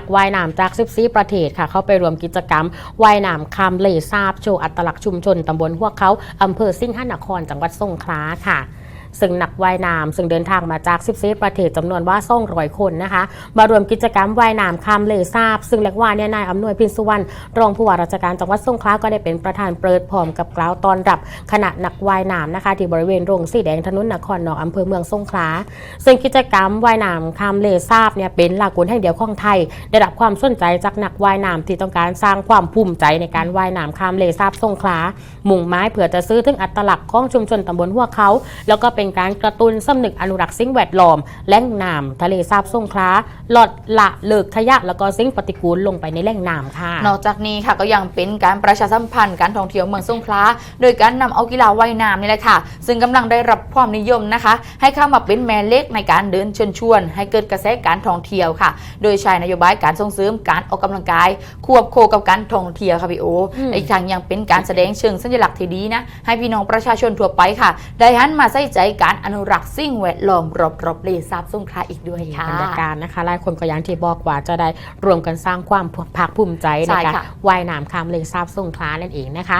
นักว่ายน้ำจาก 14 ประเทศค่ะ เข้าไปรวมกิจกรรมว่ายน้ำคำเลซาบโชว์อัตลักษณ์ชุมชนตำบลหัวเขาอำเภอสิงหนครจังหวัดสงขลาค่ะ ซึ่งนักว่ายน้ำซึ่งเดินทางมาจาก 14 ประเทศจำนวนว่าส่งร้อยคนนะคะ มารวมกิจกรรมว่ายน้ำคามเลซาบ ซึ่งเรียกว่าเนี่ยนายอำนวยพินสุวรรณรองผู้ว่าราชการจังหวัดสงขลาก็ได้เป็นประธานเปิดพร้อมกับกล่าวตอนรับคณะนักว่ายน้ำนะคะ ที่บริเวณโรงสีแดงถนนนครหนอกอำเภอเมืองสงขลาซึ่งกิจกรรมว่ายน้ำคามเลซาบเนี่ยเป็นหลักกุลแห่งเดียวของไทย ได้รับความสนใจจากนักว่ายน้ำที่ต้องการสร้างความภูมิใจในการว่ายน้ำคามเลซาบสงขลามุ่งไม้เพื่อจะซื้อถึงอัตลักษณ์ของชุมชนตำบลหัวเขา แล้วก็เป็นการกระตุ้นสำนึกอนุรักษ์สิ่งแวดล้อมแหล่งน้ำทะเลสาบสงขลาลดละเลิกขยะแล้วก็สิ่งปฏิกูลลงไปในแหล่งน้ำค่ะ นอกจากนี้ค่ะก็ยังเป็นการประชาสัมพันธ์การท่องเที่ยวเมืองสงขลาโดยการนำเอากีฬาว่ายน้ำนี่แหละค่ะ ซึ่งกำลังได้รับความนิยมนะคะ ให้เข้ามาเป็นแม่เล็กในการเดินเชิญชวน ให้เกิดกระแสการท่องเที่ยวค่ะ โดยใช้นโยบายการส่งเสริมการออกกำลังกาย ควบโคกับการท่องเที่ยวค่ะพี่โออืมอีกทางยังเป็นการแสดงเชิงสัญลักษณ์ที่ดีนะให้พี่น้องประชาชนทั่วไปค่ะ ได้หันมาใส่ใจการอนุรักษ์สิ่งแวดล้อมรอบๆเลสาบสงขลาอีกด้วยค่ะบรรยากาศนะคะหลายคนก็อย่างที่บอกว่าจะได้รวมกันสร้างความภาคภูมิใจในใช่การค่ะว่ายน้ำคามเลซาบสงขลานั่นเองนะคะ